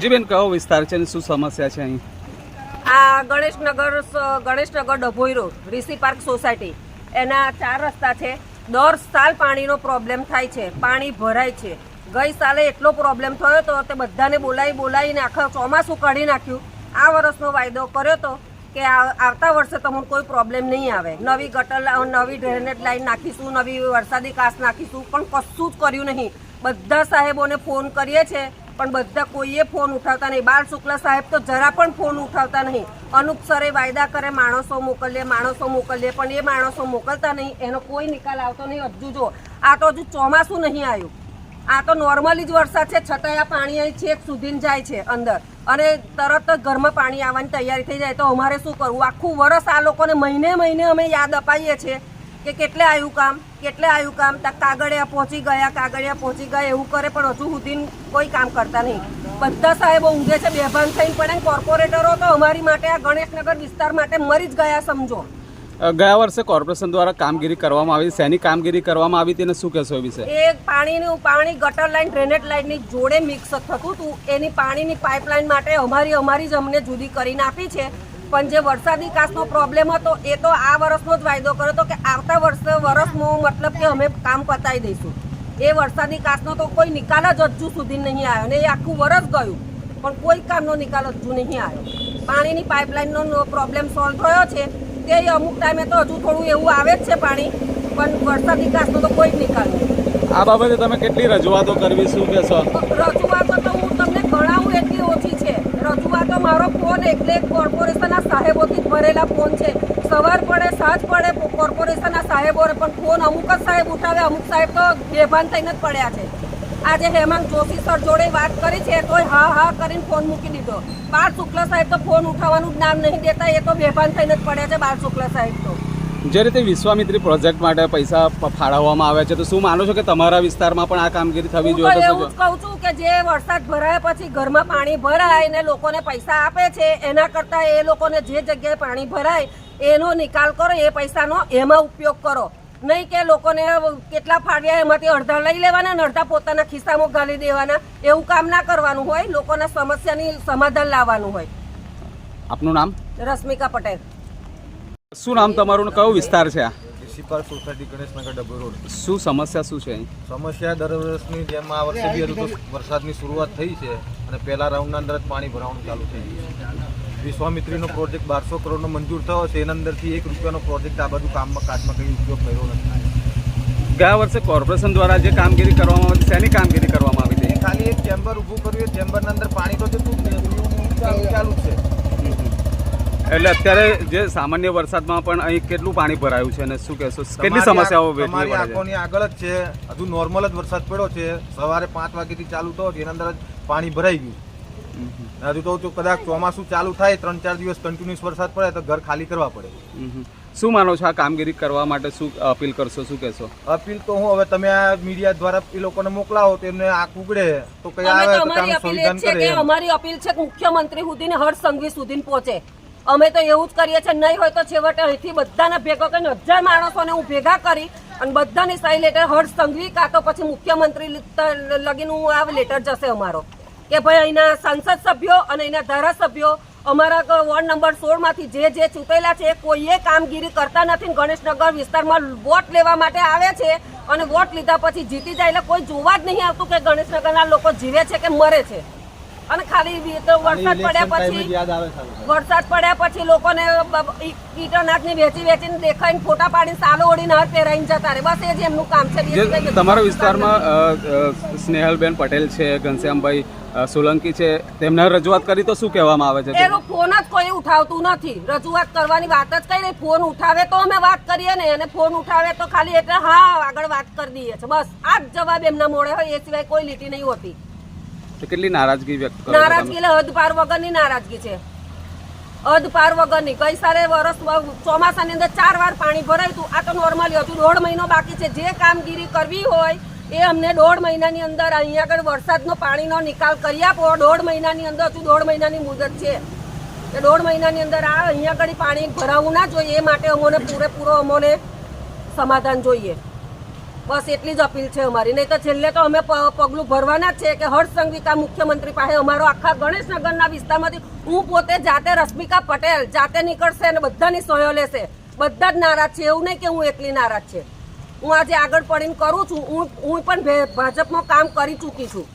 જી બેન, કયો વિસ્તાર છે અને શું સમસ્યા છે અહીં? આ Ganeshnagar Ganeshnagar Dabhoi road Rishi park society. એના ચાર રસ્તા છે. દર સાલ પાણીનો પ્રોબ્લેમ થાય છે. પાણી ભરાય છે. ગઈ સાલે એટલો પ્રોબ્લેમ થયો તો તે બધાને બોલાવી બોલાવીને આખા ચોમાસું કાઢી નાખ્યું. આ વર્ષનો વાયદો કર્યો તો કે આવતા વર્ષે તમને કોઈ પ્રોબ્લેમ નહીં આવે. નવી ગટર, નવી ડ્રેનેજ લાઈન નાખીશું, નવી વરસાદી કાસ નાખીશું, પણ કશું જ કર્યું નહીં. બધા સાહેબોને ફોન કરીએ છે. પણ બધા કોઈએ ફોન ઉઠાવતા નહીં. બાળ શુક્લા સાહેબ તો જરા પણ ફોન ઉઠાવતા નહીં. અનુપ સરે વાયદા કરે, માણસો મોકલીએ માણસો મોકલીએ, પણ એ માણસો મોકલતા નહીં. એનો કોઈ નિકાલ આવતો નહીં. હજુ જો, આ તો હજુ ચોમાસું નહીં આવ્યું. આ તો નોર્મલી જ વરસાદ છે. છતાંય આ પાણી અહીં છેક સુધીને જાય છે અંદર. અને તરત જ ઘરમાં પાણી આવવાની તૈયારી થઈ જાય. તો અમારે શું કરવું? આખું વરસ આ લોકોને મહિને મહિને અમે યાદ અપાઈએ છીએ. કે કેટલે આવ્યું કામ કેટલે આવ્યું કામ ત્યાં કાગળિયા પહોંચી ગયા કાગળિયા પહોંચી ગયા એવું કરે પણ હજુ સુધી કોઈ કામ કરતા નહીં. બધા સાહેબો ઊંઘે છે બેભાન થઈને પડે કોર્પોરેટરો તો અમારી માટે આ ગણેશનગર વિસ્તાર માટે મરી જ ગયા સમજો. ગયા વર્ષે કોર્પોરેશન દ્વારા કામગીરી કરવામાં આવી શેની કામગીરી કરવામાં આવી તેને શું કહેશો એ વિશે? એ પાણીનું પાણી ગટર લાઇન ડ્રેનેજ લાઇનની જોડે મિક્સ થતું હતું. એની પાણીની પાઇપલાઇન માટે અમારી અમારી જ અમને જુદી કરીને આપી છે. પણ જે વરસાદી કાસનો પ્રોબ્લેમ હતો એ તો આ વર્ષનો જ વાયદો કર્યો હતો કે આવતા વર્ષે વર્ષમાં મતલબ કે અમે કામ પતાવી દઈશું. એ વરસાદી કાસનો તો કોઈ નિકાલ જ હજુ સુધી નહીં આવ્યો ને એ આખું વરસ ગયું. પણ કોઈ કામનો નિકાલ હજુ નહીં આવ્યો. પાણીની પાઇપલાઇનનો પ્રોબ્લેમ સોલ્વ થયો છે. તે અમુક ટાઈમે તો હજુ થોડું એવું આવે જ છે પાણી પણ વરસાદી કાસનો તો કોઈ જ નિકાલ નહીં. આ બાબતે તમે કેટલી રજૂઆતો કરવી શું કહેશો? રજૂઆતો તો હું તમને ગણાવું એટલી ઓછી છે રજૂઆતો મારો ફોન એટલે કોર્પોરેશનના સાહેબોથી જ ભરેલા ફોન છે. સવાર પડે, સાંજ પડે, કોર્પોરેશનના સાહેબો પણ ફોન અમુક જ સાહેબ ઉઠાવે, અમુક સાહેબ તો બેભાન થઈને જ પડ્યા છે. આજે હેમાંગ જોશી સર જોડે વાત કરી છે, તોય હા હા કરીને ફોન મૂકી દીધો. બાળ શુક્લ સાહેબ તો ફોન ઉઠાવવાનું જ નામ નહીં દેતા, એ તો બેભાન થઈને જ પડ્યા છે બાળ શુક્લ સાહેબ તો. જે રીતે વિશ્વામિત્રી પ્રોજેક્ટ માટે પૈસા ફાળવવામાં આવે છે તો શું માનો છો કે તમારા વિસ્તારમાં પણ આ કામગીરી થવી હું જોઈએ જ કહું છું કે જે વરસાદ ભરાયા પછી ઘરમાં પાણી ભરાય ને લોકોને પૈસા આપે છે એના કરતા એ લોકોને જે જગ્યાએ પાણી ભરાય એનો નિકાલ કરો એ પૈસાનો એમાં ઉપયોગ કરો. નહીં કે લોકોને કેટલા ફાળવ્યા એમાંથી અડધા લઈ લેવાના ને અડધા પોતાના ખિસ્સામાં ગાલી દેવાના. એવું કામ ના કરવાનું હોય લોકોના સમસ્યાની સમાધાન લાવવાનું હોય. આપનું નામ? રશ્મિકા પટેલ. શું નામ તમારું કયો વિસ્તાર છે આ? Society Ganeshnagar road. શું સમસ્યા શું છે સમસ્યા દર વર્ષની જેમ આ વર્ષે બી હજુ તો વરસાદની શરૂઆત થઈ છે અને પહેલા રાઉન્ડના અંદર જ પાણી ભરાવાનું ચાલુ થઈ ગયું છે. વિશ્વામિત્રીનો પ્રોજેક્ટ બારસો કરોડનો મંજૂર થયો છે. એના અંદરથી એક રૂપિયાનો પ્રોજેક્ટ આ બધું કામમાં કાચમાં કંઈ ઉપયોગ કર્યો નથી. ગયા વર્ષે કોર્પોરેશન દ્વારા જે કામગીરી કરવામાં આવી શેની કામગીરી કરવામાં આવી હતી? ખાલી એક ચેમ્બર ઊભું કર્યું. એ ચેમ્બરના અંદર પાણી તો જતું ચાલુ છે. એટલે અત્યારે જે સામાન્ય વરસાદમાં પણ અહીં કેટલું પાણી ભરાયું છે અને શું કહેશો? કેટલી સમસ્યાઓ તમારી આંખોની આગળ જ છે. હજુ નોર્મલ જ વરસાદ પડ્યો છે. સવારે પાંચ વાગ્યાથી ચાલુ થયો છે. એના અંદર જ પાણી ભરાઈ ગયું હજુ તો જો કદાચ ચોમાસું ચાલુ થાય ત્રણ ચાર દિવસ કન્ટિન્યુઅસ વરસાદ પડે તો ઘર ખાલી કરવા પડે. શું માનો છો આ કામગીરી કરવા માટે શું અપીલ કરશો? શું કહેશો? અપીલ તો હું હવે તમે આ મીડિયા દ્વારા એ લોકોને મોકલાવો તો એમને આંખ ઉગડે તો કઈ આવે તો કામ સંવિધાન છે કરે. અમારી અપીલ છે કે મુખ્યમંત્રી સુધીને હર્ષ સંઘવી સુધી પહોંચે. અમે તો એવું જ કરીએ છીએ, નહીં હોય તો છેવટે અહીંથી બધાને ભેગો કરીને હજાર માણસોને હું ભેગા કરી અને બધાની સહી લેટર હર્ષ સંઘવી, કાં તો પછી મુખ્યમંત્રી લગીન આ લેટર જશે અમારો. કે ભાઈ અહીંના સંસદ સભ્યો અને અહીંના ધારાસભ્યો, અમારા વોર્ડ નંબર સોળમાંથી જે જે ચૂંટેલા છે કોઈએ કામગીરી કરતા નથી ગણેશનગર વિસ્તારમાં વોટ લેવા માટે આવે છે અને વોટ લીધા પછી જીતી જાય એટલે કોઈ જોવા જ નહીં આવતું કે ગણેશનગરના લોકો જીવે છે કે મરે છે. અને ખાલી વરસાદ પડ્યા પછી વરસાદ પડ્યા પછી લોકોને ઈ- વેચી વેચીને દેખાઈને ફોટા પાડીને સાલો ઓડીને હાથ પહેરાઈને જતા રહે. બસ એ જ એમનું કામ છે. તમારા વિસ્તારમાં સ્નેહલબેન પટેલ છે ઘનશ્યામભાઈ સોલંકી છે તેમના રજૂઆત કરી તો શું કહેવામાં આવે છે એનો ફોન જ કોઈ ઉઠાવતું નથી. રજૂઆત કરવાની વાત જ કઈ નહીં ફોન ઉઠાવે તો અમે વાત કરીએ ને અને ફોન ઉઠાવે તો ખાલી એટલે હા આગળ વાત કરી દઈએ છે બસ આ જ જવાબ એમના મોડે હોય એ સિવાય કોઈ લીટી નહીં હોતી. તો કેટલી નારાજગી વ્યક્ત કરો નારાજગી એટલે હદ પાર વગરની નારાજગી છે. હદ પાર વગરની. કઈ સાલે વર્ષ ચોમાસાની અંદર ચાર વાર પાણી ભરાયું હતું. આ તો નોર્મલી હતું. દોઢ મહિનો બાકી છે. જે કામગીરી કરવી હોય એ અમને દોઢ મહિનાની અંદર અહીંયા આગળ વરસાદનો પાણીનો નિકાલ કરી આપો. દોઢ મહિનાની અંદર હજુ દોઢ મહિનાની મુદત છે. એ દોઢ મહિનાની અંદર આ અહીંયા આગળ પાણી ભરાવવું ના જોઈએ. એ માટે અમોને પૂરેપૂરો અમોને સમાધાન જોઈએ. બસ એટલી જ અપીલ છે અમારી. નહીં તો છેલ્લે તો અમે પગલું ભરવાના જ છે કે હર્ષ મુખ્યમંત્રી પાસે અમારો આખા ગણેશનગરના વિસ્તારમાંથી હું પોતે જાતે રશ્મિકા પટેલ જાતે નીકળશે અને બધાની સહયો લેશે. બધા જ નારાજ છે. એવું નહીં કે હું એકલી નારાજ છે. હું આજે આગળ પડીને કરું છું. હું હું પણ ભાજપમાં કામ કરી ચૂકી છું.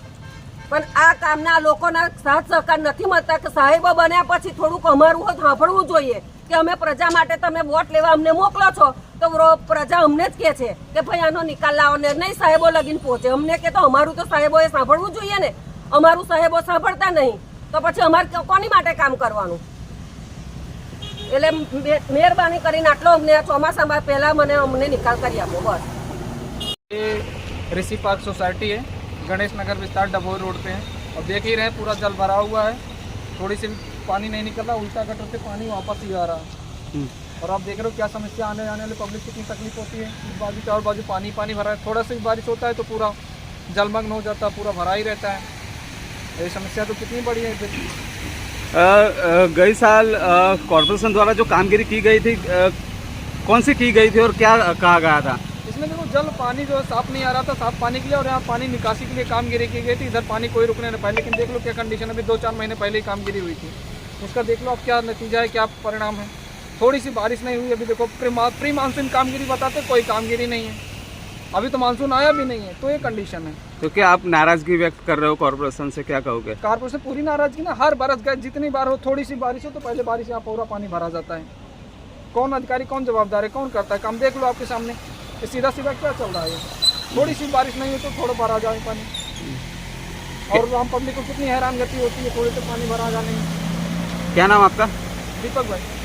પણ આ કામના લોકોના સાથ સહકાર નથી મળતા કે સાહેબો બન્યા પછી થોડુંક અમારું સાંભળવું જોઈએ કે અમે પ્રજા માટે તમે વોટ લેવા અમને મોકલો છો. તો રો- પ્રજા અમને જ કહે છે કે ભાઈ આનો નિકાલ લાવો ને નહીં સાહેબો લગીન પહોંચે અમને કે તો અમારું તો સાહેબોએ સાંભળવું જોઈએ ને અમારું સાહેબો સાંભળતા નહીં તો પછી અમારે કો- કોની માટે કામ કરવાનું એટલે મે- મહેરબાની કરીને આટલો અમને ચોમાસામાં પહેલા મને અમને નિકાલ કરી આપો બસ ये ऋषि पार्क सोसाइटी है गणेश नगर विस्तार डभोई रोड पे है और देख ही रहे हैं पूरा जल भरा हुआ है थोड़ी सी भी पानी नहीं निकल रहा उल्टा गटर से पानी वापस ही आ रहा है और आप देख रहे हो क्या समस्या आने आने वाले पब्लिक कितनी तकलीफ़ होती है। इस बाजू चार बाजू पानी पानी भरा है। थोड़ा सा भी बारिश होता है तो पूरा जलमग्न हो जाता है पूरा भरा ही रहता है। ये समस्या तो कितनी बड़ी है इधर। गई साल कॉरपोरेशन द्वारा जो कामगिरी की गई थी अ, कौन सी की गई थी और क्या कहा गया था? इसमें देखो जल पानी जो है साफ़ नहीं आ रहा था साफ़ पानी के लिए और यहाँ पानी निकासी के लिए कामगिरी की गई थी। इधर पानी कोई रुकने नहीं पाया लेकिन देख लो क्या कंडीशन अभी दो चार महीने पहले ही कामगिरी हुई थी। उसका देख लो अब क्या नतीजा है क्या परिणाम है। थोड़ी सी बारिश नहीं हुई अभी देखो प्री मानसून कामगिरी बताते कोई कामगिरी नहीं है। अभी तो मानसून आया भी नहीं है तो ये कंडीशन है। तो क्या आप नाराज़गी व्यक्त कर रहे हो कॉरपोरेशन से क्या कहोगे? कारपोरेशन पूरी नाराज़गी ना हर बरस गए जितनी बार हो थोड़ी सी बारिश हो तो पहले बारिश यहाँ पूरा पानी भरा जाता है। कौन अधिकारी कौन जवाबदार है कौन करता है काम? देख लो आपके सामने ये सीधा सीधा क्या चल रहा है? थोड़ी सी बारिश नहीं हो तो थोड़ा भरा जाए पानी। और आम पब्लिक को कितनी हैरान गति होती है थोड़े से पानी भरा जाने में। क्या नाम आपका? दीपक भाई।